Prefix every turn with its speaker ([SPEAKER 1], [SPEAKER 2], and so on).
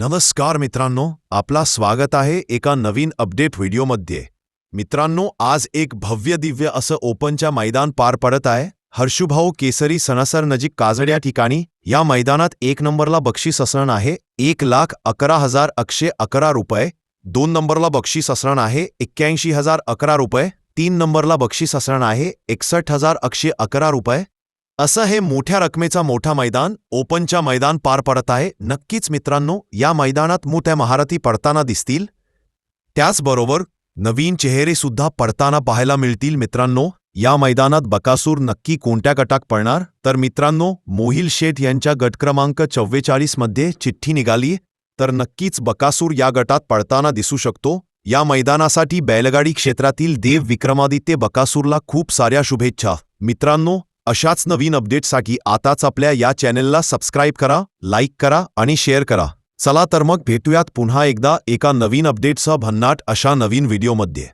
[SPEAKER 1] नमस्कार मित्रांनो आपला स्वागत आहे एका नवीन अपडेट व्हिडिओमध्ये. मित्रांनो आज एक भव्य दिव्य असं ओपनच्या मैदान पार पडत आहे. हर्षुभाऊ केसरी सणासर नजीक काजड या ठिकाणी या मैदानात एक नंबरला बक्षीस असणार आहे. एक लाख अकरा हजार एकशे अकरा रुपये. दोन नंबरला बक्षीस असणार आहे. एक्क्याऐंशी हजार अकरा रुपये. तीन नंबरला बक्षीस असणार आहे. एकसष्ट हजार एकशे अकरा रुपये. असं हे मोठ्या रकमेचा मोठा मैदान ओपनच्या मैदान पार पडत आहे. नक्कीच मित्रांनो या मैदानात मोठ्या महारथी पडताना दिसतील. त्याचबरोबर नवीन चेहरेसुद्धा पडताना पाहायला मिळतील मित्रांनो. या मैदानात बकासूर नक्की कोणत्या गटात पळणार तर मित्रांनो मोहिल शेठ यांच्या गट क्रमांक चिठ्ठी निघाली. तर नक्कीच बकासूर या गटात पडताना दिसू शकतो. या मैदानासाठी बैलगाडी क्षेत्रातील देव विक्रमादित्य बकासूरला खूप साऱ्या शुभेच्छा. मित्रांनो अशाच नवीन अपडेट्ससाठी आताच आपल्या या चॅनेलला सबस्क्राईब करा लाईक करा आणि शेअर करा. चला तर मग भेटूयात पुन्हा एकदा एका नवीन अपडेटसह भन्नाट अशा नवीन व्हिडिओमध्ये.